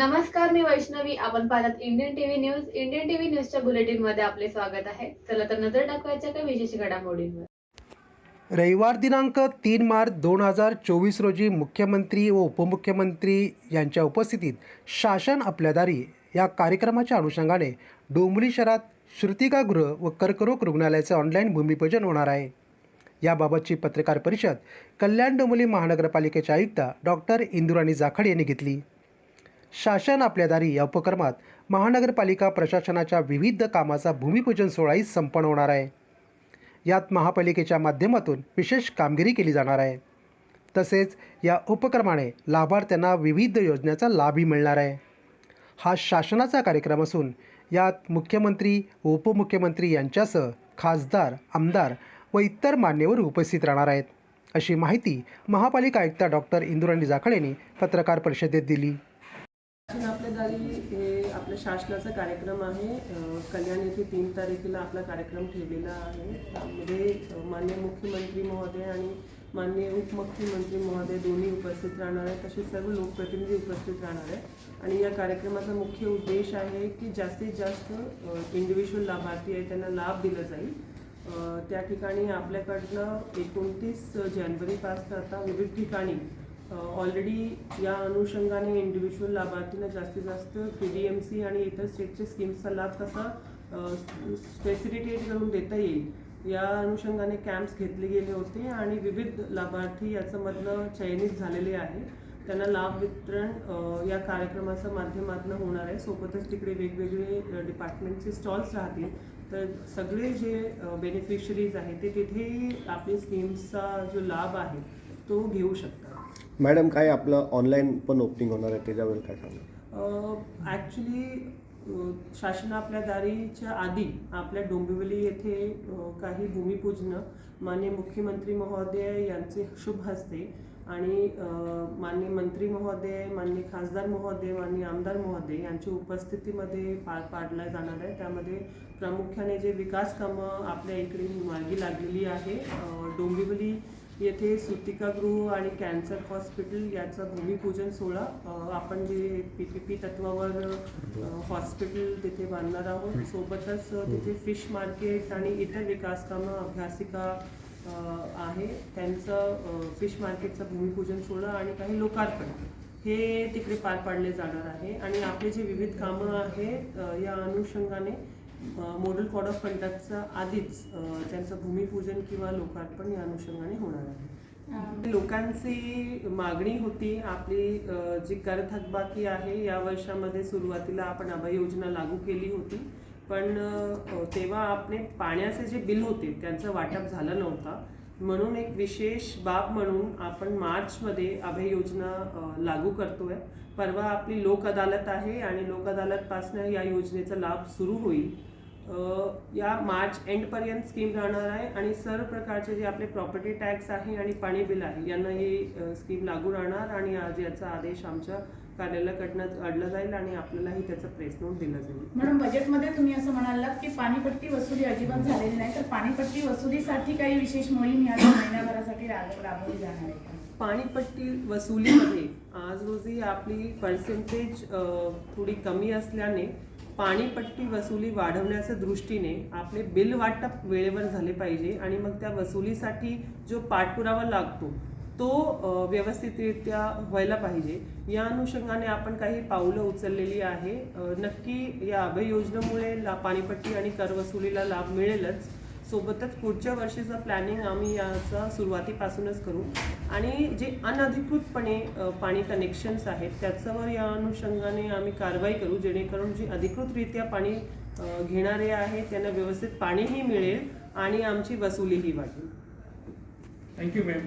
नमस्कार मी वैष्णवी. आपण पाहतात Indian TV news Indian TV न्यूजच्या बुलेटिनमध्ये आपले स्वागत आहे. चला तर नजर टाकवायच्या काही विशेष घडामोडींवर. रविवार दिनांक तीन मार्च दोन हजार चोवीस रोजी मुख्यमंत्री व उपमुख्यमंत्री यांच्या उपस्थितीत शासन आपल्या दारी या कार्यक्रमाच्या अनुषंगाने डोंबिवली शहरात श्रुतिकागृह व कर्करोग रुग्णालयाचे ऑनलाईन भूमिपूजन होणार आहे. याबाबतची पत्रकार परिषद कल्याण डोंबिवली महानगरपालिकेच्या आयुक्ता डॉक्टर इंदुराणी जाखड यांनी घेतली. शासन आपल्या दारी या उपक्रमात महानगरपालिका प्रशासनाच्या विविध कामाचा भूमिपूजन सोहळाही संपन्न होणार आहे. यात महापालिकेच्या माध्यमातून विशेष कामगिरी केली जाणार आहे. तसेच या उपक्रमाने लाभार्थ्यांना विविध योजनेचा लाभही मिळणार आहे. हा शासनाचा कार्यक्रम असून यात मुख्यमंत्री उपमुख्यमंत्री यांच्यासह खासदार आमदार व इतर मान्यवर उपस्थित राहणार आहेत. अशी माहिती महापालिका आयुक्ता डॉक्टर इंदुराणी जाखड यांनी पत्रकार परिषदेत दिली. आपल्या दारी हे आपल्या शासनाचा कार्यक्रम आहे. कल्याण येथे तीन तारखेला आपला कार्यक्रम ठेवलेला आहे. त्यामध्ये माननीय मुख्यमंत्री महोदय आणि माननीय उपमुख्यमंत्री महोदय दोन्ही उपस्थित राहणार आहेत. तसेच सर्व लोकप्रतिनिधी उपस्थित राहणार आहेत. आणि या कार्यक्रमाचा मुख्य उद्देश आहे की जास्तीत जास्त इंडिव्हिज्युअल लाभार्थी आहे त्यांना लाभ दिला जाईल. त्या ठिकाणी आपल्याकडनं एकोणतीस जानेवारीपासून आता विविध ठिकाणी ऑलरेडी या अनुषंगाने इंडिव्हिज्युअल लाभार्थींना जास्तीत जास्त पी डी एम सी आणि इतर स्टेटच्या स्कीम्सचा लाभ कसा स्पेसिलिटेट करून देता येईल. या अनुषंगाने कॅम्प्स घेतले गेले होते आणि विविध लाभार्थी याच्यामधनं चयनित झालेले आहे. त्यांना लाभ वितरण या कार्यक्रमाच्या माध्यमातून होणार आहे. सोबतच तिकडे वेगवेगळे डिपार्टमेंटचे स्टॉल्स राहतील. तर सगळे जे बेनिफिशरीज आहेत ते तिथेही आपली स्कीम्सचा जो लाभ आहे तो घेऊ शकतात. मॅडम काय आपलं ऑनलाईन पण ओपनिंग होणार आहे त्याच्यावर काय सांगा ॲक्च्युली शासन आपल्या दारीच्या आधी आपल्या डोंबिवली येथे अ, काही भूमिपूजनं माननीय मुख्यमंत्री महोदय यांचे शुभ हस्ते आणि अ, माननीय मंत्री महोदय माननीय खासदार महोदय माननीय आमदार महोदय यांच्या उपस्थितीमध्ये पार पाडला जाणार आहे त्यामध्ये प्रामुख्याने जे विकास कामं आपल्या इकडे मार्गी लागलेली आहे अ, डोंबिवली येथे सुतिकागृह आणि कॅन्सर हॉस्पिटल याचं भूमिपूजन सोहळा आपण जे पी पी पी तत्वावर हॉस्पिटल तिथे बांधणार आहोत. सोबतच तिथे फिश मार्केट आणि इतर विकास कामं अभ्यासिका आहे. त्यांचं फिश मार्केटचं भूमिपूजन सोहळा आणि काही लोकार्पण. हे तिकडे पार पाडले जाणार आहे. आणि आपले जे विविध कामं आहेत या अनुषंगाने मॉडेल कोड ऑफ कंडक्टचं आधीच त्यांचं भूमिपूजन किंवा लोकार्पण या अनुषंगाने होणार आहे. लोकांची मागणी होती आपली जी कर थकबाकी आहे या वर्षामध्ये सुरुवातीला आपण अभय योजना लागू केली होती. पण तेव्हा आपले पाण्याचे जे बिल होते त्यांचं वाटप झालं नव्हतं. म्हणून एक विशेष बाब म्हणून आपण मार्चमध्ये अभय योजना लागू करतोय. परवा आपली लोक अदालत आहे आणि लोक अदालतपासनं या योजनेचा लाभ सुरू होईल. या मार्च एंडपर्यंत स्कीम राहणार आहे आणि सर्व प्रकारचे जे आपले प्रॉपर्टी टॅक्स आहे आणि पाणी बिल आहे यांना ही स्कीम लागू राहणार आणि आज याचा आदेश आमच्या कार्यालयाकडनं काढला जाईल आणि आपल्यालाही त्याचा प्रेस नोट दिला जाईल मॅडम बजेटमध्ये तुम्ही असं म्हणालात की पाणीपट्टी वसुली अजिबात झालेली नाही तर पाणीपट्टी वसुलीसाठी काही विशेष मोहीम या महिन्याभरासाठी राब- राबवली जाणार आहे का? पाणीपट्टी वसुलीमध्ये आज रोजी आपली पर्सेंटेज थोडी कमी असल्याने पाणीपट्टी वसुली वाढवण्याच्या दृष्टीने आपले बिल वाटप वेळेवर झाले पाहिजे आणि मग त्या वसुलीसाठी जो पाठपुरावा लागतो तो व्यवस्थितरित्या व्हायला पाहिजे. या अनुषंगाने आपण काही पावलं उचललेली आहे. नक्की या अभय योजनेमुळे ला पाणीपट्टी आणि कर वसुलीला लाभ मिळेलच. सोबतच पुढच्या वर्षीचं प्लॅनिंग आम्ही याचा सुरुवातीपासूनच करू. आणि जे अनधिकृतपणे पाणी कनेक्शन्स आहेत त्याच्यावर या अनुषंगाने आम्ही कारवाई करू. जेणेकरून जे अधिकृतरित्या पाणी घेणारे आहेत त्यांना व्यवस्थित पाणीही मिळेल आणि आमची वसुलीही वाढेल. Thank you ma'am